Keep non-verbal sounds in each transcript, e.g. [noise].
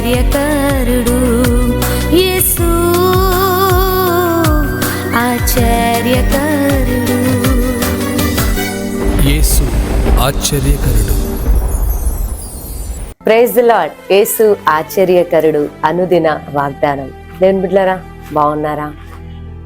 ఆశ్చర్యకరుడు యేసు. ఆశ్చర్యకరుడు. యేసు ఆశ్చర్యకరుడు. ప్రైజ్ లాడ్ యేసు ఆశ్చర్యకరుడు అనుదిన వాగ్దానం. దేవుని బిడ్డలారా బాగున్నారా?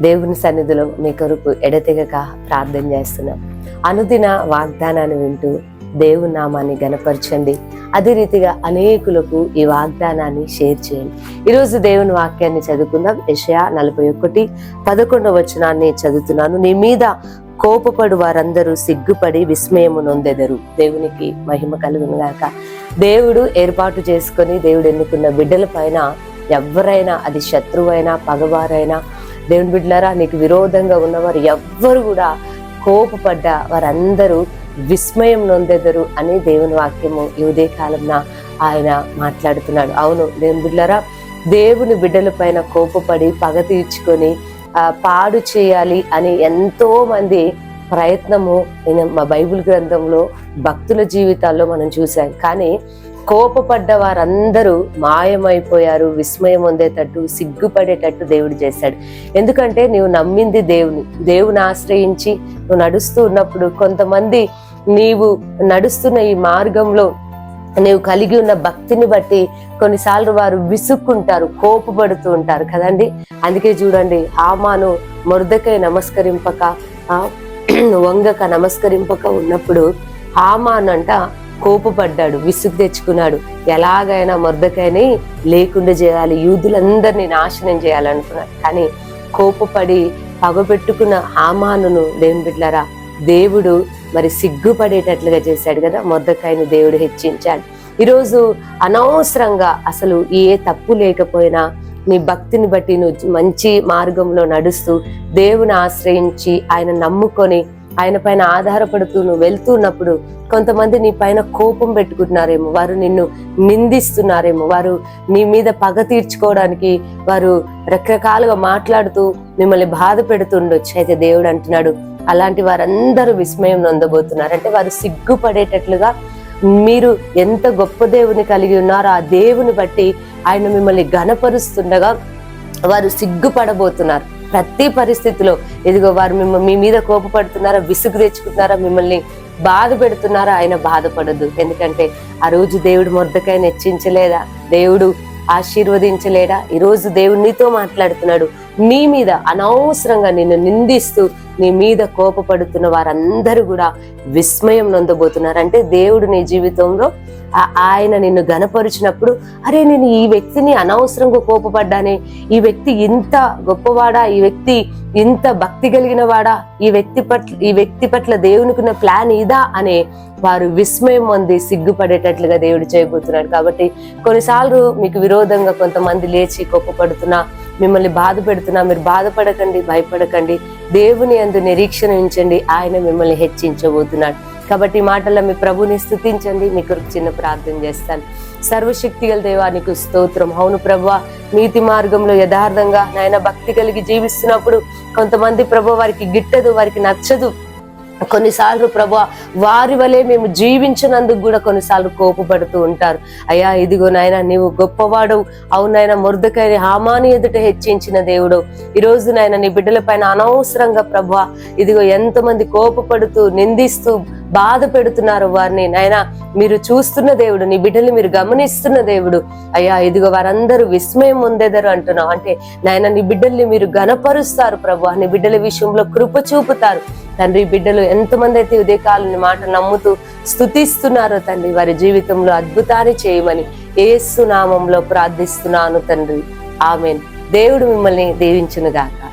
దేవుని సన్నిధిలో మీ కొరకు ఎడతెగక ప్రార్థన చేస్తున్నాం. అనుదిన వాగ్దానాన్ని వింటూ దేవుని నామాన్ని గనపరచండి అదే రీతిగా అనేకులకు ఈ వాగ్దానాన్ని షేర్ చేయండి. ఈరోజు దేవుని వాక్యాన్ని చదువుకుందాం. యషయా నలభై ఒకటి పదకొండవ వచనాన్ని చదువుతున్నాను. నీ మీద కోపపడు వారందరూ సిగ్గుపడి విస్మయము నొందెదరు. దేవునికి మహిమ కలుగును గాక. దేవుడు ఏర్పాటు చేసుకొని దేవుడు ఎన్నుకున్న బిడ్డల పైన ఎవరైనా అది శత్రువైనా పగవారైనా దేవుని బిడ్డలారా నీకు విరోధంగా ఉన్నవారు ఎవ్వరు కూడా కోపపడ్డ వారందరూ విస్మయం నొందెదరు అని దేవుని వాక్యము ఈ ఉదయ ఆయన మాట్లాడుతున్నాడు. అవును దేవుని బిడ్డలారా దేవుని బిడ్డల పైన కోపపడి పగ తీర్చుకొని పాడు చేయాలి అని ఎంతో మంది ప్రయత్నము మా బైబిల్ గ్రంథంలో భక్తుల జీవితాల్లో మనం చూసాం కానీ కోపపడ్డ వారందరూ మాయమైపోయారు విస్మయం పొందేటట్టు సిగ్గుపడేటట్టు దేవుడు చేశాడు. ఎందుకంటే నీవు నమ్మింది దేవుని దేవుని ఆశ్రయించి నువ్వు నడుస్తూ ఉన్నప్పుడు కొంతమంది నీవు నడుస్తున్న ఈ మార్గంలో నీవు కలిగి ఉన్న భక్తిని బట్టి కొన్నిసార్లు వారు విసుక్కుంటారు కోపపడుతూ ఉంటారు కదండి. అందుకే చూడండి ఆమాను మొరదకై నమస్కరింపక [clears throat] వంగక నమస్కరింపక ఉన్నప్పుడు ఆమానంట కోపపడ్డాడు విసుగు తెచ్చుకున్నాడు. ఎలాగైనా మొరదకైని లేకుండా చేయాలి యూదులందరినీ నాశనం చేయాలనుకున్నాడు. కానీ కోపపడి పగబెట్టుకున్న ఆమానును దేవుని బిడ్డలారా దేవుడు మరి సిగ్గుపడేటట్లుగా చేశాడు కదా మొద్దకాయని దేవుడు హెచ్చించాడు. ఈరోజు అనవసరంగా అసలు ఏ తప్పు లేకపోయినా నీ భక్తిని బట్టి నువ్వు మంచి మార్గంలో నడుస్తూ దేవుని ఆశ్రయించి ఆయన నమ్ముకొని ఆయన పైన ఆధారపడుతూ నువ్వు వెళ్తున్నప్పుడు కొంతమంది నీ పైన కోపం పెట్టుకుంటున్నారేమో. వారు నిన్ను నిందిస్తున్నారేమో. వారు నీ మీద పగ తీర్చుకోవడానికి వారు రకరకాలుగా మాట్లాడుతూ మిమ్మల్ని బాధ పెడుతుండొచ్చు. అయితే దేవుడు అంటున్నాడు అలాంటి వారందరూ విస్మయం నొందబోతున్నారు. అంటే వారు సిగ్గుపడేటట్లుగా మీరు ఎంత గొప్ప దేవుని కలిగి ఉన్నారో ఆ దేవుని బట్టి ఆయన మిమ్మల్ని ఘనపరుస్తుండగా వారు సిగ్గుపడబోతున్నారు. ప్రతి పరిస్థితిలో ఇదిగో వారు మిమ్మల్ని మీ మీద కోపపడుతున్నారా విసుగు తెచ్చుకుంటున్నారా మిమ్మల్ని బాధ పెడుతున్నారా ఆయన బాధపడద్దు ఎందుకంటే ఆ రోజు దేవుడు మొద్దకాయని హెచ్చించలేదా దేవుడు ఆశీర్వదించలేడా? ఈరోజు దేవుడు నీతో మాట్లాడుతున్నాడు. నీ మీద అనవసరంగా నిన్ను నిందిస్తూ నీ మీద కోపపడుతున్న వారందరూ కూడా విస్మయం నొందబోతున్నారు. అంటే దేవుడు నీ జీవితంలో ఆయన నిన్ను గనపరిచినప్పుడు అరే నేను ఈ వ్యక్తిని అనవసరంగా కోపపడ్డానే? ఈ వ్యక్తి ఇంత గొప్పవాడా? ఈ వ్యక్తి ఇంత భక్తి కలిగిన వాడా ఈ వ్యక్తి పట్ల ఈ వ్యక్తి పట్ల దేవునికున్న ప్లాన్ ఇదా? అనే వారు విస్మయం అంది సిగ్గుపడేటట్లుగా దేవుడు చేయబోతున్నాడు. కాబట్టి కొన్నిసార్లు మీకు విరోధంగా కొంతమంది లేచి కోపపడుతున్నా మిమ్మల్ని బాధ పెడుతున్నా మీరు బాధపడకండి భయపడకండి. దేవుని అందు నిరీక్షణ ఉంచండి. ఆయన మిమ్మల్ని హెచ్చించబోతున్నాడు. కాబట్టి ఈ మాటల్లో మీ ప్రభుని స్థుతించండి మీ కొరకు చిన్న ప్రార్థన చేస్తాను. సర్వశక్తి గల దేవానికి స్తోత్రం. అవును ప్రభు నీతి మార్గంలో యథార్థంగా నాయన భక్తి కలిగి జీవిస్తున్నప్పుడు కొంతమంది ప్రభు వారికి గిట్టదు వారికి నచ్చదు. కొన్నిసార్లు ప్రభు వారి వలె మేము జీవించినందుకు కూడా కొన్నిసార్లు కోపపడుతూ ఉంటారు. అయ్యా ఇదిగో నాయన నీవు గొప్పవాడు అవునాయన మురదకాయని హామాని ఎదుట హెచ్చించిన దేవుడు ఈరోజు నాయన నీ బిడ్డల పైన అనవసరంగా ప్రభు ఇదిగో ఎంతమంది కోపపడుతూ నిందిస్తూ బాధ పెడుతున్నారు వారిని. నాయన మీరు చూస్తున్న దేవుడు నీ బిడ్డలు మీరు గమనిస్తున్న దేవుడు. అయ్యా ఇదిగో వారందరూ విస్మయం పొందేదరు అంటున్నావు. అంటే నాయన నీ బిడ్డల్ని మీరు గనపరుస్తారు ప్రభు. నీ బిడ్డల విషయంలో కృప చూపుతారు. తండ్రి బిడ్డలు ఎంతమంది అయితే ఉదయకాలని మాట నమ్ముతూ స్థుతిస్తున్నారో తండ్రి వారి జీవితంలో అద్భుతాన్ని చేయమని ఏసు నామంలో ప్రార్థిస్తున్నాను తండ్రి. ఆమెన్. దేవుడు మిమ్మల్ని దీవించునుగాక.